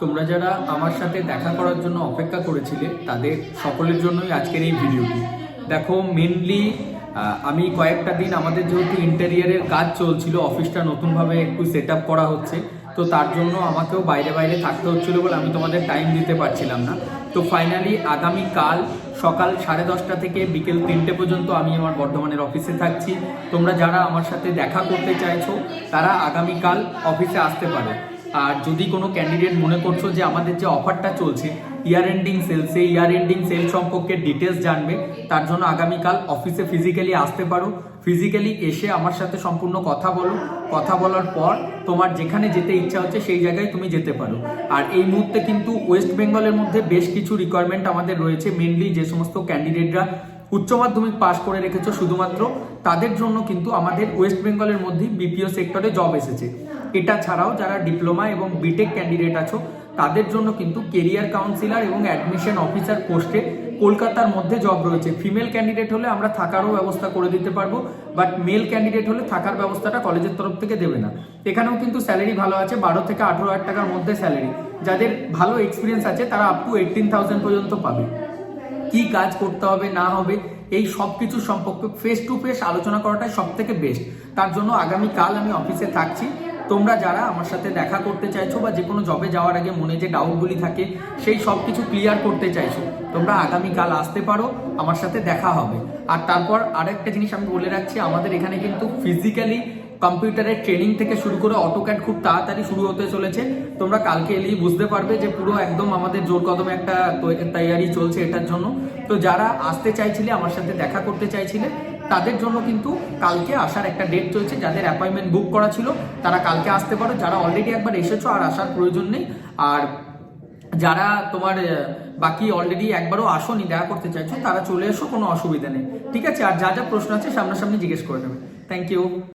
তোমরা যারা আমার সাথে দেখা করার জন্য অপেক্ষা করেছিলে, তাদের সকলের জন্যই আজকের এই ভিডিওটি দেখো মেনলি আমি কয়েকটা দিন আমাদের যেহেতু ইন্টেরিয়ারের কাজ চলছিল অফিসটা নতুনভাবে একটু সেট করা হচ্ছে, তো তার জন্য আমাকেও বাইরে বাইরে থাকতে হচ্ছিল বলে আমি তোমাদের টাইম দিতে পারছিলাম না। তো ফাইনালি আগামী কাল সকাল সাড়ে দশটা থেকে বিকেল তিনটে পর্যন্ত আমি আমার বর্ধমানের অফিসে থাকছি। তোমরা যারা আমার সাথে দেখা করতে চাইছো, তারা আগামীকাল অফিসে আসতে পারো। আর যদি কোনো ক্যান্ডিডেট মনে করছ যে আমাদের যে অফারটা চলছে ইয়ার এন্ডিং সেল সেই ইয়ার এন্ডিং সেল সম্পর্কে ডিটেলস জানবে, তার জন্য আগামীকাল অফিসে ফিজিক্যালি আসতে পারো। ফিজিক্যালি এসে আমার সাথে সম্পূর্ণ কথা বলো। কথা বলার পর তোমার যেখানে যেতে ইচ্ছা হচ্ছে, সেই জায়গায় তুমি যেতে পারো। আর এই মুহূর্তে কিন্তু ওয়েস্ট বেঙ্গলের মধ্যে বেশ কিছু রিকোয়ারমেন্ট আমাদের রয়েছে। মেনলি যে সমস্ত ক্যান্ডিডেটরা উচ্চ মাধ্যমিক পাশ করে রেখেছো শুধুমাত্র, তাদের জন্য কিন্তু আমাদের ওয়েস্ট বেঙ্গলের মধ্যেই বিপিও সেক্টরে জব এসেছে। এটা ছাড়াও যারা ডিপ্লোমা এবং বিটেক ক্যান্ডিডেট আছো, তাদের জন্য কিন্তু কেরিয়ার কাউন্সিলর এবং অ্যাডমিশন অফিসার পোস্টে কলকাতার মধ্যে জব রয়েছে। ফিমেল ক্যান্ডিডেট হলে আমরা থাকারও ব্যবস্থা করে দিতে পারব বাট মেল ক্যান্ডিডেট হলে থাকার ব্যবস্থাটা কলেজের তরফ থেকে দেবে না। এখানেও কিন্তু স্যালারি ভালো আছে, বারো থেকে আঠেরো হাজার টাকার মধ্যে স্যালারি যাদের ভালো এক্সপিরিয়েন্স আছে, তারা আপ টু এইটিন থাউজেন্ড পর্যন্ত পাবে। কি কাজ করতে হবে, না হবে, এই সব কিছু সম্পর্কে ফেস টু ফেস আলোচনা করাটাই সব থেকে বেস্ট তার জন্য আগামীকাল আমি অফিসে থাকছি। তোমরা যারা আমার সাথে দেখা করতে চাইছো বা যে কোনো জবে যাওয়ার আগে মনে যে ডাউটগুলি থাকে, সেই সব কিছু ক্লিয়ার করতে চাইছো, তোমরা আগামীকাল আসতে পারো, আমার সাথে দেখা হবে। আর তারপর আরেকটা জিনিস আমি বলে রাখছি, আমাদের এখানে কিন্তু ফিজিক্যালি কম্পিউটারের ট্রেনিং থেকে শুরু করে অটোক্যাড খুব তাড়াতাড়ি শুরু হতে চলেছে। তোমরা কালকে এলেই বুঝতে পারবে যে পুরো একদম আমাদের জোর কদমে একটা তৈয়ারি চলছে এটার জন্য। তো যারা আসতে চাইছিলে, আমার সাথে দেখা করতে চাইছিলে, তাদের জন্য কিন্তু কালকে আসার একটা ডেট চলছে, যাদের অ্যাপয়েন্টমেন্ট বুক করা ছিল, তারা কালকে আসতে পারো। যারা অলরেডি একবার এসেছ, আর আসার প্রয়োজন নেই। আর যারা তোমার বাকি অলরেডি একবারও আসোনি, দেখা করতে চাইছো, তারা চলে এসো, কোনো অসুবিধা নেই। ঠিক আছে? আর যা যা প্রশ্ন আছে, সামনাসামনি জিজ্ঞেস করে নেবে। Thank you